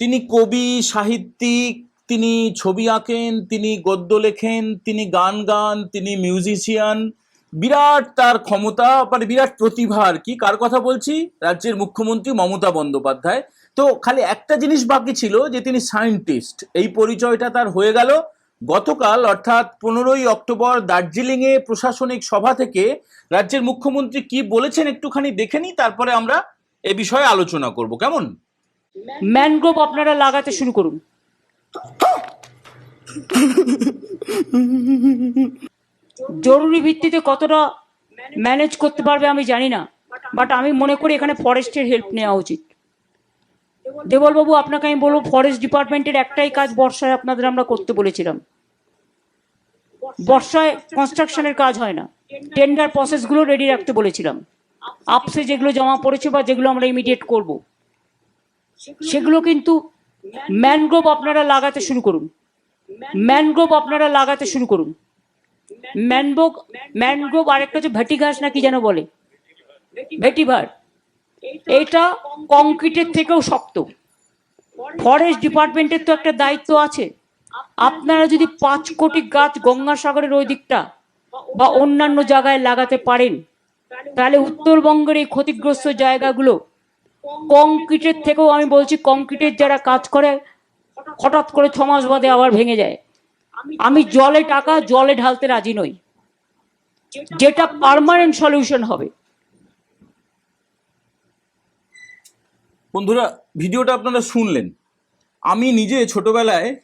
তিনি কবি, সাহিত্যিক, তিনি ছবি আঁকেন, তিনি গদ্য লেখেন, তিনি গান গান, তিনি মিউজিশিয়ান। বিরাট তার ক্ষমতা মানে বিরাট প্রতিভা আর কি। কার কথা বলছি? রাজ্যের মুখ্যমন্ত্রী মমতা বন্দ্যোপাধ্যায়। তো খালি একটা জিনিস বাকি ছিল যে তিনি সায়েন্টিস্ট। এই পরিচয়টা তার হয়ে গেল। গতকাল অর্থাৎ পনেরোই অক্টোবর দার্জিলিংয়ে প্রশাসনিক সভা থেকে রাজ্যের মুখ্যমন্ত্রী কি বলেছেন একটুখানি দেখে নিই, তারপরে আমরা এ বিষয়ে আলোচনা করব। কেমন? ম্যানগ্রোভ আপনারা লাগাতে শুরু করুন। জরুরি ভিত্তিতে কতটা ম্যানেজ করতে পারবে আমি জানি না বাট আমি মনে করি এখানে ফরেস্টের হেল্প নেওয়া উচিত। দেবলবাবু, আপনাকে আমি বলব ফরেস্ট ডিপার্টমেন্টের একটাই কাজ বর্ষায় আপনাদের আমরা করতে বলেছিলাম। বর্ষায় কনস্ট্রাকশনের কাজ হয় না। টেন্ডার প্রসেসগুলো রেডি রাখতে বলেছিলাম। আপসে যেগুলো জমা পড়েছে বা যেগুলো আমরা ইমিডিয়েট করব। সেগুলো কিন্তু ম্যানগ্রোভ আপনারা লাগাতে শুরু করুন। ম্যানগ্রোভ আপনারা লাগাতে শুরু করুন। ম্যানগ্রোভ ম্যানগ্রোভ আরেকটা হচ্ছে ভেটি ঘাস না কি যেন বলে? ভেটিভার এটা কংক্রিটের থেকেও শক্ত। ফরেস্ট ডিপার্টমেন্টের তো একটা দায়িত্ব আছে। আপনারা যদি পাঁচ কোটি গাছ গঙ্গাসাগরের ওই দিকটা বা অন্যান্য জায়গায় লাগাতে পারেন, তাহলে উত্তরবঙ্গের এই ক্ষতিগ্রস্ত জায়গাগুলো কংক্রিটের থেকেও আমি বলছি, কংক্রিটের যারা কাজ করে, হঠাৎ করে ছ মাস বাদে আবার ভেঙে যায়। আমি জলে টাকা, জলে ঢালতে রাজি নই। যেটা পার্মানেন্ট সলিউশন হবে। বন্ধুরা, ভিডিওটা আপনারা শুনলেন। আমি নিজে ছোটবেলায়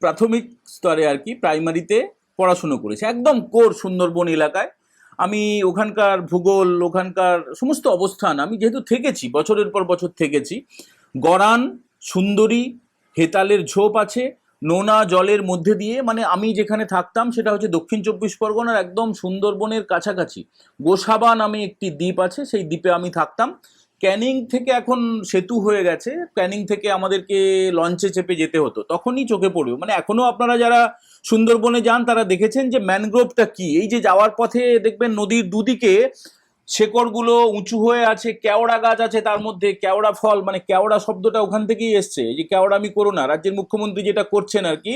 প্রাথমিক স্তরে আর কি প্রাইমারিতে পড়াশুনো করেছি। একদম কোর সুন্দরবন এলাকায়। আমি ওখানকার ভূগোল, ওখানকার সমস্ত অবস্থান, আমি যেহেতু থেকেছি, বছরের পর বছর থেকেছি গরান সুন্দরী, হেতালের ঝোপ আছে, নোনা জলের মধ্যে দিয়ে মানে আমি যেখানে থাকতাম সেটা হচ্ছে দক্ষিণ চব্বিশ পরগনার একদম সুন্দরবনের কাছাকাছি। গোসাবা নামে একটি দ্বীপ আছে, সেই দ্বীপে আমি থাকতাম। ক্যানিং থেকে এখন সেতু হয়ে গেছে। ক্যানিং থেকে আমাদেরকে লঞ্চে চেপে যেতে হতো। তখনই চোখে পড়বে। মানে এখনও আপনারা যারা সুন্দরবনে যান, তারা দেখেছেন যে ম্যানগ্রোভটা কি? এই যে যাওয়ার পথে দেখবেন নদীর দুদিকে শেকড়গুলো উঁচু হয়ে আছে, কেওড়া গাছ আছে তার মধ্যে, কেওড়া ফল মানে কেওড়া শব্দটা ওখান থেকেই এসছে। যে কেওড়া আমি করো না, রাজ্যের মুখ্যমন্ত্রী যেটা করছেন আর কি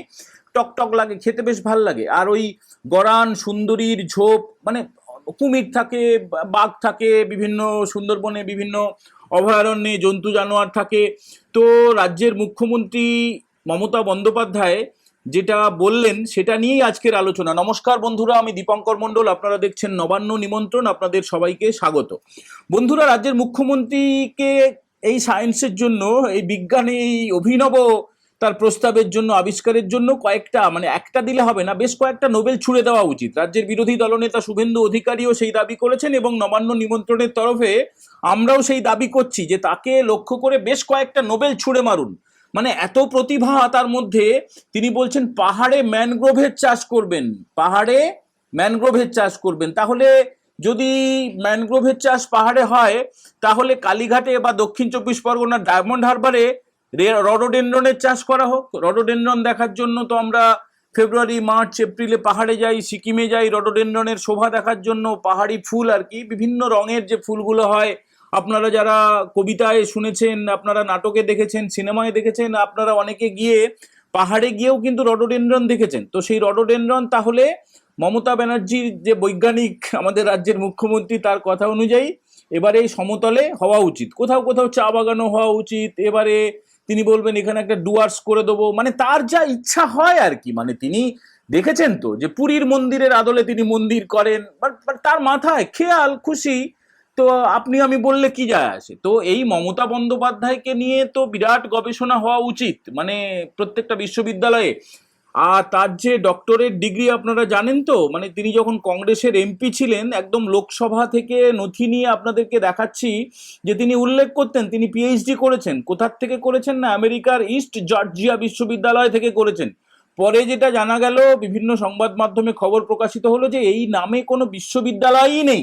টক টক লাগে, খেতে বেশ ভালো লাগে। আর ওই গরান, সুন্দরীর ঝোপ মানে কুমির থাকে, বাঘ থাকে, বিভিন্ন সুন্দরবনে বিভিন্ন অভয়ারণ্যে জন্তু, জানোয়ার থাকে। তো রাজ্যের মুখ্যমন্ত্রী মমতা বন্দ্যোপাধ্যায় যেটা বললেন, সেটা নিয়েই আজকের আলোচনা। নমস্কার বন্ধুরা, আমি দীপঙ্কর মণ্ডল। আপনারা দেখছেন নবান্ন নিমন্ত্রণ, আপনাদের সবাইকে স্বাগত। বন্ধুরা, রাজ্যের মুখ্যমন্ত্রীকে এই সায়েন্সের জন্য, এই বিজ্ঞানে এই অভিনব তার প্রস্তাবের জন্য, আবিষ্কারের জন্য কয়েকটা মানে একটা দিলে হবে না, বেশ কয়েকটা নোবেল ছুড়ে দেওয়া উচিত। রাজ্যের বিরোধী দলনেতা শুভেন্দু অধিকারীও সেই দাবি করেছেন এবং নবান্ন নিমন্ত্রণের তরফে আমরাও সেই দাবি করছি যে তাকে লক্ষ্য করে বেশ কয়েকটা নোবেল ছুড়ে মারুন। মানে এত প্রতিভা তার মধ্যে, তিনি বলছেন, পাহাড়ে ম্যানগ্রোভের চাষ করবেন, পাহাড়ে ম্যানগ্রোভের চাষ করবেন। তাহলে যদি ম্যানগ্রোভের চাষ পাহাড়ে হয়, তাহলে কালীঘাটে বা দক্ষিণ চব্বিশ পরগনার ডায়মন্ড হারবারে রডোডেন্ড্রনের চাষ করা হোক। রডোডেন্ড্রন দেখার জন্য তো আমরা ফেব্রুয়ারি, মার্চ, এপ্রিলে পাহাড়ে যাই, সিকিমে যাই, রডোডেন্ড্রনের শোভা দেখার জন্য পাহাড়ি ফুল আর কি, বিভিন্ন রঙের যে ফুলগুলো হয়। আপনারা যারা কবিতায় শুনেছেন, আপনারা নাটকে দেখেছেন, সিনেমায় দেখেছেন, আপনারা অনেকে গিয়ে পাহাড়ে গিয়েও কিন্তু রডোডেন্ড্রন দেখেছেন। তো সেই রডোডেন্ড্রন তাহলে মমতা ব্যানার্জির যে বৈজ্ঞানিক আমাদের রাজ্যের মুখ্যমন্ত্রী তার কথা অনুযায়ী এবারে সমতলে হওয়া উচিত। কোথাও কোথাও চা বাগানও হওয়া উচিত। এবারে তিনি বলবেন, এখানে একটা ডুয়ার্স করে দেবো। মানে তার যা ইচ্ছা হয় আর কি। মানে তিনি দেখেছেন তো যে পুরীর মন্দিরের আদলে তিনি মন্দির করেন, বাট তার মাথায় খেয়াল, খুশি। তো আপনি, আমি বললে কি যায় আসে? তো এই মমতা বন্দ্যোপাধ্যায়কে নিয়ে তো বিরাট গবেষণা হওয়া উচিত। মানে প্রত্যেকটা বিশ্ববিদ্যালয়ে আর তার যে ডক্টরেট ডিগ্রি আপনারা জানেন তো মানে তিনি যখন কংগ্রেসের এমপি ছিলেন, একদম লোকসভা থেকে নথি নিয়ে আপনাদেরকে দেখাচ্ছি যে তিনি উল্লেখ করতেন, তিনি পিএইচডি করেছেন। কোথার থেকে করেছেন না? আমেরিকার ইস্ট জর্জিয়া বিশ্ববিদ্যালয় থেকে করেছেন। পরে যেটা জানা গেল, বিভিন্ন সংবাদ মাধ্যমে খবর প্রকাশিত হলো যে এই নামে কোনো বিশ্ববিদ্যালয়ই নেই।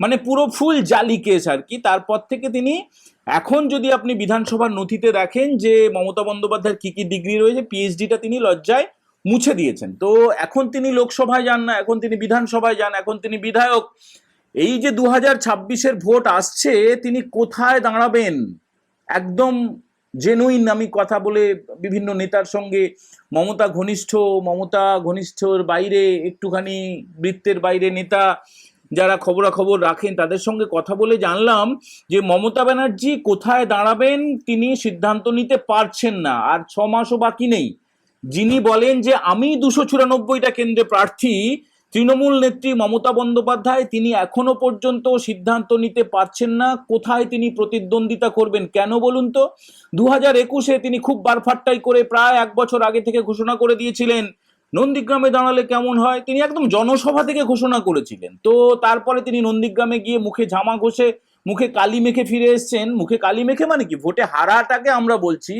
মানে পুরো ফুল জালি কেস আর কি। তারপর থেকে তিনি এখন যদি আপনি বিধানসভার নথিতে দেখেন যে মমতা বন্দ্যোপাধ্যায়ের কী কী ডিগ্রি রয়েছে পিএইচডিটা তিনি লজ্জায় মুছে দিয়েছেন। তো এখন তিনি লোকসভায় যান না, এখন তিনি বিধানসভায় যান, এখন তিনি বিধায়ক। এই যে দু হাজার ছাব্বিশের ভোট আসছে, তিনি কোথায় দাঁড়াবেন? একদম জেনুইন আমি কথা বলে বিভিন্ন নেতার সঙ্গে, মমতা ঘনিষ্ঠ, মমতা ঘনিষ্ঠর বাইরে, একটুখানি বৃত্তের বাইরে নেতা যারা খবরাখবর রাখেন, তাদের সঙ্গে কথা বলে জানলাম যে মমতা ব্যানার্জি কোথায় দাঁড়াবেন, তিনি সিদ্ধান্ত নিতে পারছেন না, আর ছ মাসও বাকি নেই। যিনি বলেন যে আমি দুশো চুরানব্বইটা কেন্দ্রে প্রার্থী, তৃণমূল নেত্রী মমতা বন্দ্যোপাধ্যায়, তিনি এখনও পর্যন্ত সিদ্ধান্ত নিতে পারছেন না, কোথায় তিনি প্রতিদ্বন্দ্বিতা করবেন কেন বলুন তো? দু হাজার একুশে তিনি খুব বারফাট্টাই করে প্রায় এক বছর আগে থেকে ঘোষণা করে দিয়েছিলেন, নন্দীগ্রামে দাঁড়ালে কেমন হয়? তিনি একদম জনসভা থেকে ঘোষণা করেছিলেন। তো তারপরে তিনি নন্দীগ্রামে গিয়ে মুখে জামা ঘষে মুখে কালি মেখে ফিরে এসছেন। মুখে কালি মেখে মানে কি? ভোটে হারাটাকে আমরা বলছি।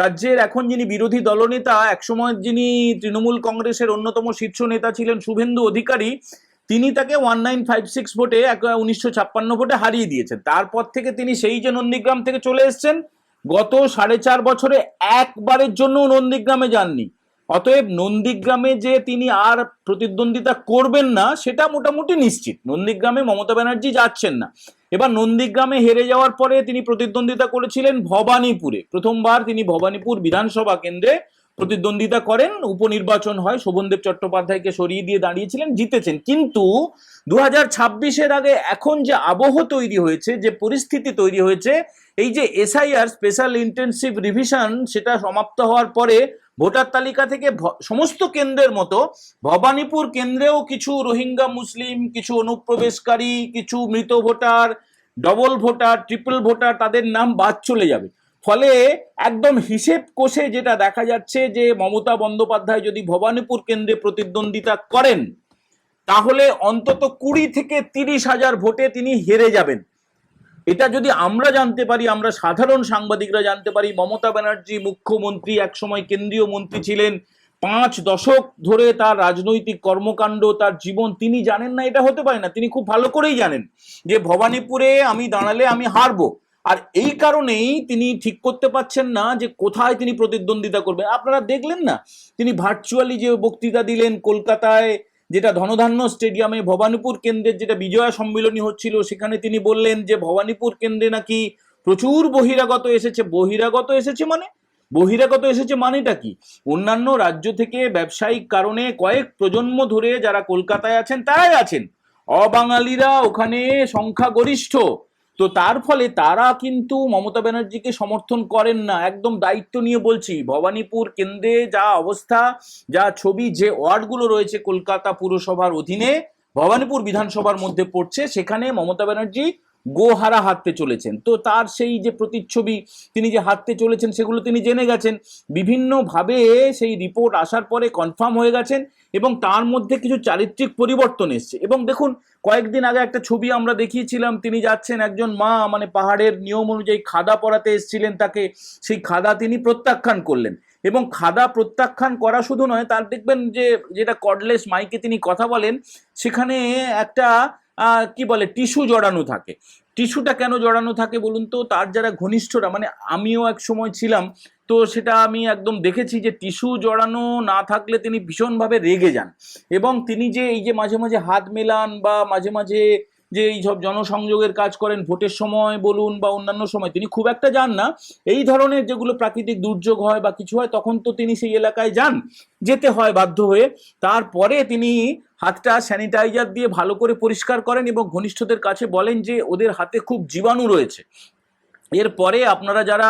রাজ্যের এখন যিনি বিরোধী দলনেতা, একসময় যিনি তৃণমূল কংগ্রেসের অন্যতম শীর্ষ নেতা ছিলেন শুভেন্দু অধিকারী, তিনি তাকে ওয়ান নাইন ফাইভ সিক্স ভোটে উনিশশো ছাপ্পান্ন ভোটে হারিয়ে দিয়েছেন। তারপর থেকে তিনি সেই যে নন্দীগ্রাম থেকে চলে এসছেন, গত সাড়ে চার বছরে একবারের জন্য নন্দীগ্রামে যাননি। অতএব নন্দীগ্রামে যে তিনি আর প্রতিদ্বন্দ্বিতা করবেন না, সেটা মোটামুটি নিশ্চিত। নন্দীগ্রামে মমতা ব্যানার্জি যাচ্ছেন না। এবার নন্দীগ্রামে হেরে যাওয়ার পরে তিনি প্রতিদ্বন্দ্বিতা করেছিলেন ভবানীপুরে। প্রথমবার তিনি ভবানীপুর বিধানসভা কেন্দ্রে প্রতিদ্বন্দ্বিতা করেন। উপনির্বাচন হয়, শোভনদেব চট্টোপাধ্যায়কে সরিয়ে দিয়ে দাঁড়িয়েছিলেন, জিতেছেন। কিন্তু দু হাজার ছাব্বিশের আগে এখন যে আবহ তৈরি হয়েছে, যে পরিস্থিতি তৈরি হয়েছে, এই যে এসআইআর, স্পেশাল ইন্টেনসিভ রিভিশন, সেটা সমাপ্ত হওয়ার পরে ভোটার তালিকা থেকে সমস্ত কেন্দ্রের মতো ভবানীপুর কেন্দ্রেও কিছু রোহিঙ্গা, মুসলিম, কিছু অনুপ্রবেশকারী, কিছু মৃত voter double voter triple voter তাদের নাম বাদ চলে যাবে। ফলে একদম হিসেব কষে যেটা দেখা যাচ্ছে যে মমতা বন্দ্যোপাধ্যায় যদি ভবানীপুর কেন্দ্রে প্রতিদ্বন্দ্বিতা করেন, তাহলে অন্তত কুড়ি থেকে তিরিশ হাজার ভোটে তিনি হেরে যাবেন। এটা যদি আমরা জানতে পারি, আমরা সাধারণ সাংবাদিকরা জানতে পারি, মমতা ব্যানার্জি মুখ্যমন্ত্রী, একসময় কেন্দ্রীয় মন্ত্রী ছিলেন, পাঁচ দশক ধরে তার রাজনৈতিক কর্মকাণ্ড, তার জীবন, তিনি জানেন না, এটা হতে পারে না, তিনি খুব ভালো করেই জানেন যে ভবানীপুরে আমি দাঁড়ালে আমি হারবো। আর এই কারণেই তিনি ঠিক করতে পারছেন না যে কোথায় তিনি প্রতিদ্বন্দ্বিতা করবে আপনারা দেখলেন না, তিনি ভার্চুয়ালি যে বক্তৃতা দিলেন কলকাতায় যেটা ধনধান্য স্টেডিয়ামে ভবানীপুর কেন্দ্রের যেটা বিজয়া সম্মিলনী হচ্ছিল, সেখানে তিনি বললেন যে ভবানীপুর কেন্দ্রে নাকি প্রচুর বহিরাগত এসেছে। বহিরাগত এসেছে মানে? বহিরাগত এসেছে মানেটা কি? অন্যান্য রাজ্য থেকে ব্যবসায়িক কারণে কয়েক প্রজন্ম ধরে যারা কলকাতায় আছেন, তারাই আছেন। অবাঙালিরা ওখানে সংখ্যাগরিষ্ঠ। তো তার ফলে তারা কিন্তু মমতা ব্যানার্জিকে সমর্থন করেন না। একদম দায়িত্ব নিয়ে বলছি, ভবানীপুর কেন্দ্রে যা অবস্থা, যা ছবি, যে ওয়ার্ডগুলো রয়েছে কলকাতা পুরসভার অধীনে, ভবানীপুর বিধানসভার মধ্যে পড়ছে, সেখানে মমতা ব্যানার্জি গোহারা হাঁটতে চলেছেন। তো তার সেই যে প্রতিচ্ছবি, তিনি যে হাঁটতে চলেছেন, সেগুলো তিনি জেনে গেছেন। বিভিন্নভাবে সেই রিপোর্ট আসার পরে কনফার্ম হয়ে গেছেন এবং তার মধ্যে কিছু চারিত্রিক পরিবর্তন এসছে। এবং দেখুন, কয়েকদিন আগে একটা ছবি আমরা দেখিয়েছিলাম, তিনি যাচ্ছেন একজন মা মানে পাহাড়ের নিয়ম অনুযায়ী খাদা পরাতে এসেছিলেন তাকে। সেই খাদা তিনি প্রত্যাখ্যান করলেন। এবং খাদা প্রত্যাখ্যান করা শুধু নয়, তার দেখবেন যে, যেটা কর্ডলেস মাইকে তিনি কথা বলেন, সেখানে একটা কি বলে, টিস্যু জড়ানো থাকে। টিস্যুটা কেন জড়ানো থাকে বলুন তো? তার যারা ঘনিষ্ঠরা মানে আমিও এক সময় ছিলাম, তো সেটা আমি একদম দেখেছি যে টিস্যু জড়ানো না থাকলে তিনি ভীষণভাবে রেগে যান। এবং তিনি যে এই যে মাঝে মাঝে হাত মেলান বা মাঝে মাঝে যে এই সব জনসংযোগের কাজ করেন ভোটের সময় বলুন বা অন্যান্য সময়, তিনি খুব একটা যান না। এই ধরনের যেগুলো প্রাকৃতিক দুর্যোগ হয় বা কিছু হয়, তখন তো তিনি সেই এলাকায় যান, যেতে হয় বাধ্য হয়ে। তারপরে তিনি হাতটা স্যানিটাইজার দিয়ে ভালো করে পরিষ্কার করেন এবং ঘনিষ্ঠদের কাছে বলেন যে ওদের হাতে খুব জীবাণু রয়েছে। এরপরে আপনারা যারা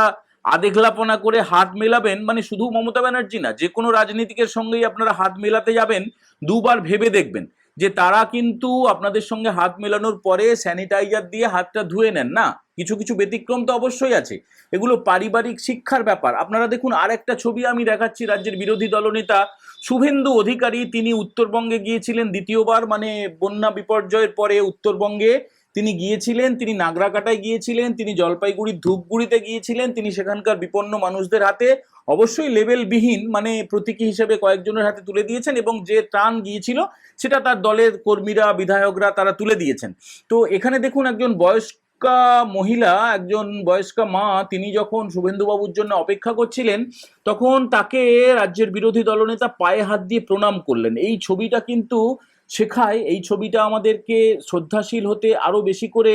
আদেঘলাপনা করে হাত মেলাবেন মানে শুধু মমতা ব্যানার্জি না যে কোনো রাজনীতিকের সঙ্গেই আপনারা হাত মেলাতে যাবেন, দুবার ভেবে দেখবেন। যে তারা কিন্তু আপনাদের সঙ্গে হাত মেলানোর পরে স্যানিটাইজার দিয়ে হাতটা ধুয়ে নেন, না? কিছু কিছু ব্যতিক্রম তো অবশ্যই আছে। এগুলো পারিবারিক শিক্ষার ব্যাপার। আপনারা দেখুন আর একটা ছবি আমি দেখাচ্ছি রাজ্যের বিরোধী দলনেতা শুভেন্দু অধিকারী। তিনি উত্তরবঙ্গে গিয়েছিলেন দ্বিতীয়বার মানে বন্যা বিপর্যয়ের পরে উত্তরবঙ্গে। তিনি গিয়েছিলেন, তিনি নাগরাকাটায় গিয়েছিলেন, তিনি জলপাইগুড়ির ধূপগুড়িতে গিয়েছিলেন, তিনি সেখানকার বিপন্ন মানুষদের হাতে অবশ্যই লেভেলবিহীন মানে প্রতীকী হিসেবে কয়েকজনের হাতে তুলে দিয়েছেন এবং যে ত্রাণ গিয়েছিল সেটা তার দলের কর্মীরা, বিধায়করা তারা তুলে দিয়েছেন। তো এখানে দেখুন একজন বয়স্কা মহিলা, একজন বয়স্কা মা, তিনি যখন শুভেন্দুবাবুর জন্য অপেক্ষা করছিলেন, তখন তাকে রাজ্যের বিরোধী দলনেতা পায়ে হাত দিয়ে প্রণাম করলেন। এই ছবিটা কিন্তু শেখায়, এই ছবিটা আমাদেরকে শ্রদ্ধাশীল হতে আরও বেশি করে,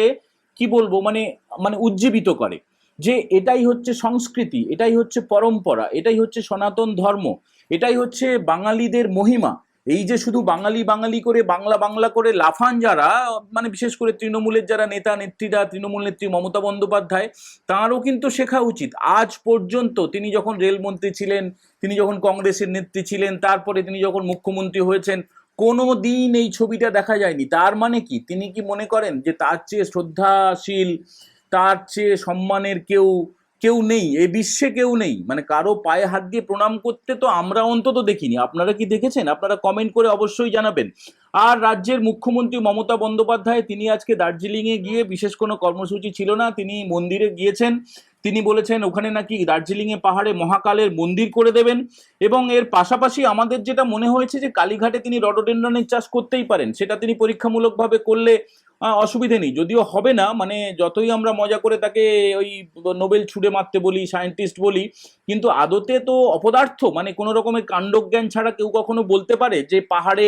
কি বলব মানে মানে উজ্জীবিত করে। যে এটাই হচ্ছে সংস্কৃতি, এটাই হচ্ছে পরম্পরা, এটাই হচ্ছে সনাতন ধর্ম, এটাই হচ্ছে বাঙালিদের মহিমা। এই যে শুধু বাঙালি বাঙালি করে, বাংলা বাংলা করে লাফান যারা মানে বিশেষ করে তৃণমূলের যারা নেতা, নেত্রীরা, তৃণমূল নেত্রী মমতা বন্দ্যোপাধ্যায়, তাঁরও কিন্তু শেখা উচিত। আজ পর্যন্ত তিনি যখন রেলমন্ত্রী ছিলেন, তিনি যখন কংগ্রেসের নেত্রী ছিলেন, তারপরে তিনি যখন মুখ্যমন্ত্রী হয়েছেন কোনো দিন এই ছবিটা দেখা যায়নি। তার মানে কি? তিনি কি মনে করেন যে তার চেয়ে শ্রদ্ধাশীল, তার চেয়ে সম্মানের কেউ কেউ নেই, এ বিশ্বে কেউ নেই? মানে কারও পায়ে হাত দিয়ে প্রণাম করতে তো আমরা অন্তত দেখিনি। আপনারা কি দেখেছেন? আপনারা কমেন্ট করে অবশ্যই জানাবেন। আর রাজ্যের মুখ্যমন্ত্রী মমতা বন্দ্যোপাধ্যায়, তিনি আজকে দার্জিলিংয়ে গিয়ে বিশেষ কোনো কর্মসূচি ছিল না। তিনি মন্দিরে গিয়েছেন। তিনি বলেছেন, ওখানে নাকি দার্জিলিংয়ে পাহাড়ে মহাকালের মন্দির করে দেবেন এবং এর পাশাপাশি আমাদের যেটা মনে হয়েছে যে কালীঘাটে তিনি রডোডেন্ড্রনের চাষ করতেই পারেন, সেটা তিনি পরীক্ষামূলকভাবে করলে অসুবিধে নেই। যদিও হবে না মানে যতই আমরা মজা করে তাকে ওই নোবেল ছুড়ে মারতে বলি, সায়েন্টিস্ট বলি, কিন্তু আদতে তো অপদার্থ মানে কোনো রকমের কাণ্ডজ্ঞান ছাড়া কেউ কখনো বলতে পারে যে পাহাড়ে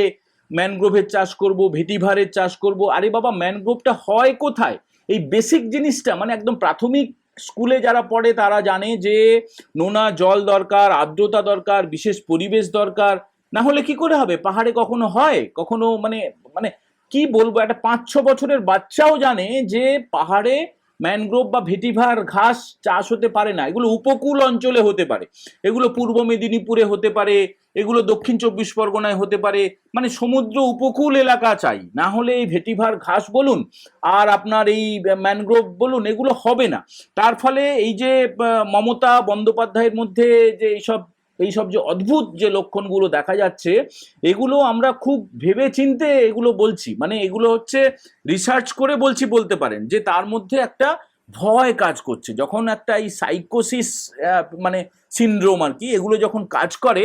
ম্যানগ্রোভের চাষ করব, ভেটিভারের চাষ করব। আরে বাবা, ম্যানগ্রোভটা হয় কোথায়? এই বেসিক জিনিসটা মানে একদম প্রাথমিক স্কুলে যারা পড়ে তারা জানে যে নোনা জল দরকার, আর্দ্রতা দরকার, বিশেষ পরিবেশ দরকার। না হলে কি করে হবে? পাহাড়ে কখনো হয়? কখনো মানে মানে কি বলব? একটা পাঁচ ছ বছরের বাচ্চাও জানে যে পাহাড়ে ম্যানগ্রোভ বা ভেটিভার ঘাস চাষ হতে পারে না। এগুলো উপকূল অঞ্চলে হতে পারে। এগুলো পূর্ব মেদিনীপুরে হতে পারে, এগুলো দক্ষিণ চব্বিশ পরগনায় হতে পারে। মানে সমুদ্র উপকূল এলাকা চাই। না হলে এই ভেটিভার ঘাস বলুন আর আপনার এই ম্যানগ্রোভ বলুন, এগুলো হবে না। তার ফলে এই যে মমতা বন্দ্যোপাধ্যায়ের মধ্যে যে এইসব এইসব যে অদ্ভুত যে লক্ষণগুলো দেখা যাচ্ছে, এগুলো আমরা খুব ভেবে চিনতে এগুলো বলছি। মানে এগুলো হচ্ছে রিসার্চ করে বলছি বলতে পারেন, যে তার মধ্যে একটা ভয় কাজ করছে। যখন একটা এই সাইকোসিস মানে সিন্ড্রোম আর কি, এগুলো যখন কাজ করে,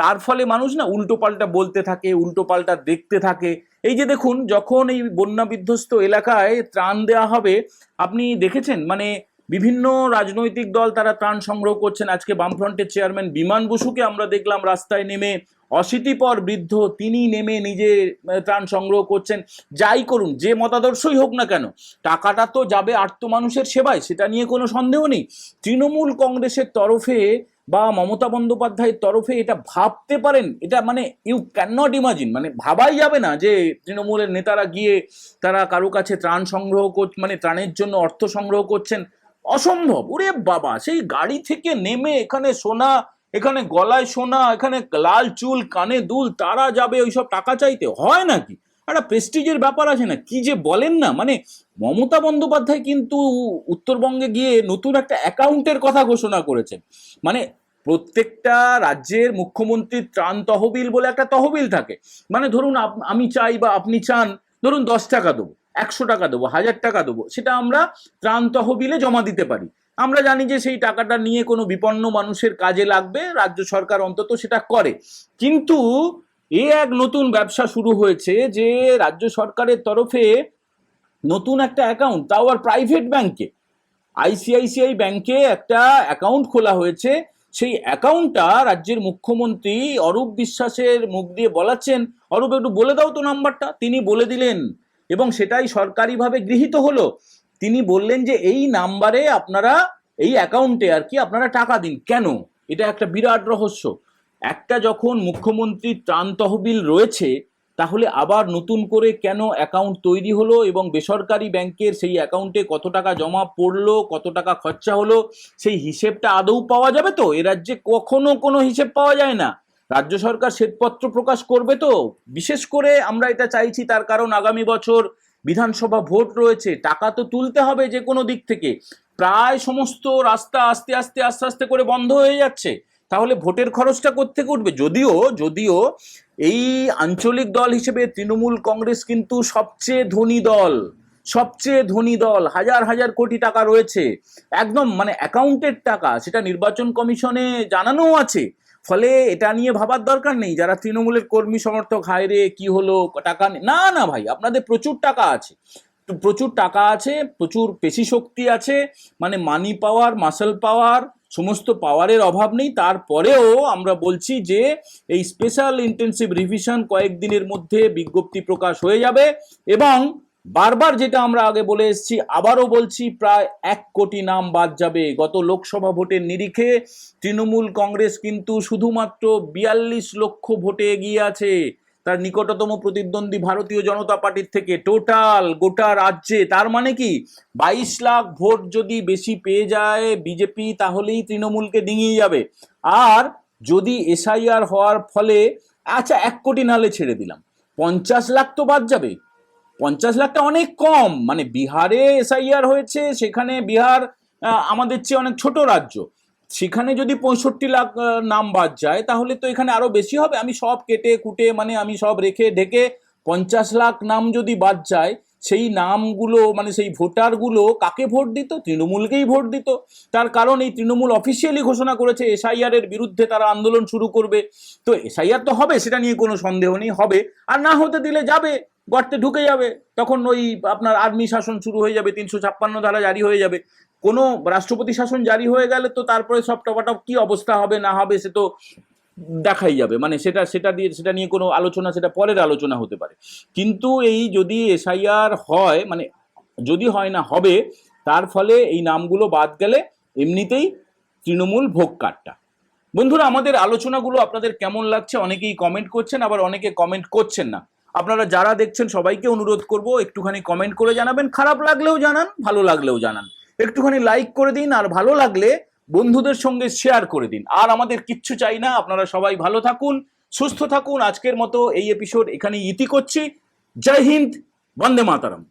তার ফলে মানুষ না উল্টো পাল্টা বলতে থাকে উল্টো পাল্টা দেখতে থাকে। এই যে দেখুন, যখন এই বন্যা বিধ্বস্ত এলাকায় ত্রাণ দেওয়া হবে, আপনি দেখেছেন? মানে বিভিন্ন রাজনৈতিক দল তারা ত্রাণ সংগ্রহ করছেন। আজকে বামফ্রন্টের চেয়ারম্যান বিমান বসুকে আমরা দেখলাম রাস্তায় নেমে অশীতিপর বৃদ্ধ তিনি নেমে নিজে ত্রাণ সংগ্রহ করছেন। যাই করুন, যে মতাদর্শই হোক না কেন, টাকাটা তো যাবে আর্ত মানুষের সেবায়, সেটা নিয়ে কোনো সন্দেহ নেই। তৃণমূল কংগ্রেসের তরফে বা মমতা বন্দ্যোপাধ্যায়ের তরফে এটা ভাবতে পারেন, এটা মানে ইউ ক্যান নট ইমাজিন মানে ভাবাই যাবে না যে তৃণমূলের নেতারা গিয়ে তারা কারও কাছে ত্রাণ সংগ্রহ মানে ত্রাণের জন্য অর্থ সংগ্রহ করছেন। অসম্ভব। ওরে বাবা, সেই গাড়ি থেকে নেমে এখানে সোনা, এখানে গলায় সোনা, এখানে লাল চুল, কানে দুল, তারা যাবে, ওইসব টাকা চাইতে হয় নাকি? একটা প্রেস্টিজের ব্যাপার আছে না? কি যে বলেন না? মানে মমতা বন্দ্যোপাধ্যায় কিন্তু উত্তরবঙ্গে গিয়ে নতুন একটা অ্যাকাউন্টের কথা ঘোষণা করেছেন। মানে প্রত্যেকটা রাজ্যের মুখ্যমন্ত্রীর ত্রাণ তহবিল বলে একটা তহবিল থাকে। মানে ধরুন আমি চাই বা আপনি চান, ধরুন দশ টাকা দেবো। একশো টাকা দেবো, হাজার টাকা দেবো, সেটা আমরা ত্রাণ তহবিলে জমা দিতে পারি। আমরা জানি যে সেই টাকাটা নিয়ে কোনো বিপন্ন মানুষের কাজে লাগবে, রাজ্য সরকার অন্তত সেটা করে। কিন্তু এ এক নতুন ব্যবসা শুরু হয়েছে যে রাজ্য সরকারের তরফে নতুন একটা অ্যাকাউন্ট তাও আর প্রাইভেট ব্যাংকে আইসিআইসিআই ব্যাংকে একটা অ্যাকাউন্ট খোলা হয়েছে। সেই অ্যাকাউন্টটা রাজ্যের মুখ্যমন্ত্রী অরূপ বিশ্বাসের মুখ দিয়ে বলাচ্ছেন। অরূপ, একটু বলে দাও তো নাম্বারটা তিনি বলে দিলেন এবং সেটাই সরকারিভাবে গৃহীত হলো। তিনি বললেন যে, এই নাম্বারে আপনারা, এই অ্যাকাউন্টে আর কি আপনারা টাকা দিন। কেন? এটা একটা বিরাট রহস্য। একটা যখন মুখ্যমন্ত্রীর ত্রাণ তহবিল রয়েছে, তাহলে আবার নতুন করে কেন অ্যাকাউন্ট তৈরি হলো এবং বেসরকারি ব্যাংকের সেই অ্যাকাউন্টে কত টাকা জমা পড়ল, কত টাকা খরচা হলো, সেই হিসেবটা আদৌ পাওয়া যাবে তো? এ রাজ্যে কখনো কোনো হিসেব পাওয়া যায় না। রাজ্য সরকার শ্বেতপত্র প্রকাশ করবে তো? বিশেষ করে আমরা এটা চাইছি তার কারণ আগামী বছর বিধানসভা ভোট রয়েছে, টাকা তো তুলতে হবে যে কোনো দিক থেকে। প্রায় সমস্ত রাস্তা আস্তে আস্তে আস্তে আস্তে করে বন্ধ হয়ে যাচ্ছে। তাহলে ভোটের খরচটা করতে উঠবে? যদিও যদিও এই আঞ্চলিক দল হিসেবে তৃণমূল কংগ্রেস কিন্তু সবচেয়ে ধনী দল, সবচেয়ে ধনী দল, হাজার হাজার কোটি টাকা রয়েছে। একদম মানে অ্যাকাউন্টের টাকা, সেটা নির্বাচন কমিশনে জানানো আছে। ফলে এটা নিয়ে ভাবার দরকার নেই যারা তৃণমূলের কর্মী, সমর্থক, হায় রে, কি হলো, টাকা। না না ভাই, আপনাদের প্রচুর টাকা আছে প্রচুর টাকা আছে, প্রচুর পেশি শক্তি আছে মানে মানি পাওয়ার মাসেল পাওয়ার সমস্ত পাওয়ারের অভাব নেই তারপরেও আমরা বলছি যে, এই স্পেশাল ইন্টেন্সিভ রিভিশন কয়েকদিনের মধ্যে বিজ্ঞপ্তি প্রকাশ হয়ে যাবে এবং বারবার যেটা আমরা আগে বলে এসেছি, আবারও বলছি, প্রায় এক কোটি নাম বাদ যাবে। গত লোকসভা ভোটের নিরিখে তৃণমূল কংগ্রেস কিন্তু শুধুমাত্র বিয়াল্লিশ লক্ষ ভোটে এগিয়ে আছে। তার নিকটতম প্রতিদ্বন্দ্বী ভারতীয় জনতা পার্টির থেকে টোটাল গোটা রাজ্যে, তার মানে কি? বাইশ লাখ ভোট যদি বেশি পেয়ে যায় বিজেপি, তাহলেই তৃণমূলকে ডিঙিয়ে যাবে। আর যদি এসআইআর হওয়ার ফলে আচ্ছা এক কোটি নালে ছেড়ে দিলাম। পঞ্চাশ লাখ তো বাদ যাবে। পঞ্চাশ লাখটা অনেক কম। মানে বিহারে এসআইআর হয়েছে, সেখানে বিহার আমাদের চেয়ে অনেক ছোট রাজ্য। সেখানে যদি পঁয়ষট্টি লাখ নাম বাদ যায়, তাহলে তো এখানে আরও বেশি হবে। আমি সব কেটে কুটে মানে আমি সব রেখে ঢেকে পঞ্চাশ লাখ নাম যদি বাদ যায়, সেই নামগুলো মানে সেই ভোটারগুলো কাকে ভোট দিত? তৃণমূলকেই ভোট দিত। তার কারণ এই তৃণমূল অফিসিয়ালি ঘোষণা করেছে, এসআইআর এর বিরুদ্ধে তারা আন্দোলন শুরু করবে। তো এসআইআর তো হবে, সেটা নিয়ে কোনো সন্দেহ নেই, হবে। আর না হতে দিলে যাবে। গর্তে ঢুকে যাবে, তখন ওই আপনার আর্মি শাসন শুরু হয়ে যাবে, তিনশো ছাপ্পান্ন ধারা জারি হয়ে যাবে। কোনো রাষ্ট্রপতি শাসন জারি হয়ে গেলে তো তারপরে সব টপাটপ কি অবস্থা হবে, না হবে, সে তো দেখাই যাবে। মানে সেটা সেটা দিয়ে, সেটা নিয়ে কোনো আলোচনা, সেটা পরের আলোচনা হতে পারে। কিন্তু এই যদি এসআইআর হয় মানে যদি হয় না হবে, তার ফলে এই নামগুলো বাদ গেলে এমনিতেই তৃণমূল ভোগ কাটটা। বন্ধুরা, আমাদের আলোচনাগুলো আপনাদের কেমন লাগছে অনেকেই কমেন্ট করছেন, আবার অনেকে কমেন্ট করছেন না। আপনারা যারা দেখছেন, সবাইকে অনুরোধ করব একটুখানি কমেন্ট করে জানাবেন। খারাপ লাগলেও জানান, ভালো লাগলেও জানান। একটুখানি লাইক করে দিন, আর ভালো লাগলে বন্ধুদের সঙ্গে শেয়ার করে দিন। আর আমাদের কিচ্ছু চাই না, আপনারা সবাই ভালো থাকুন, সুস্থ থাকুন। আজকের মতো এই এপিসোড এখানে ইতি করছি। জয় হিন্দ, বন্দে মাতারাম।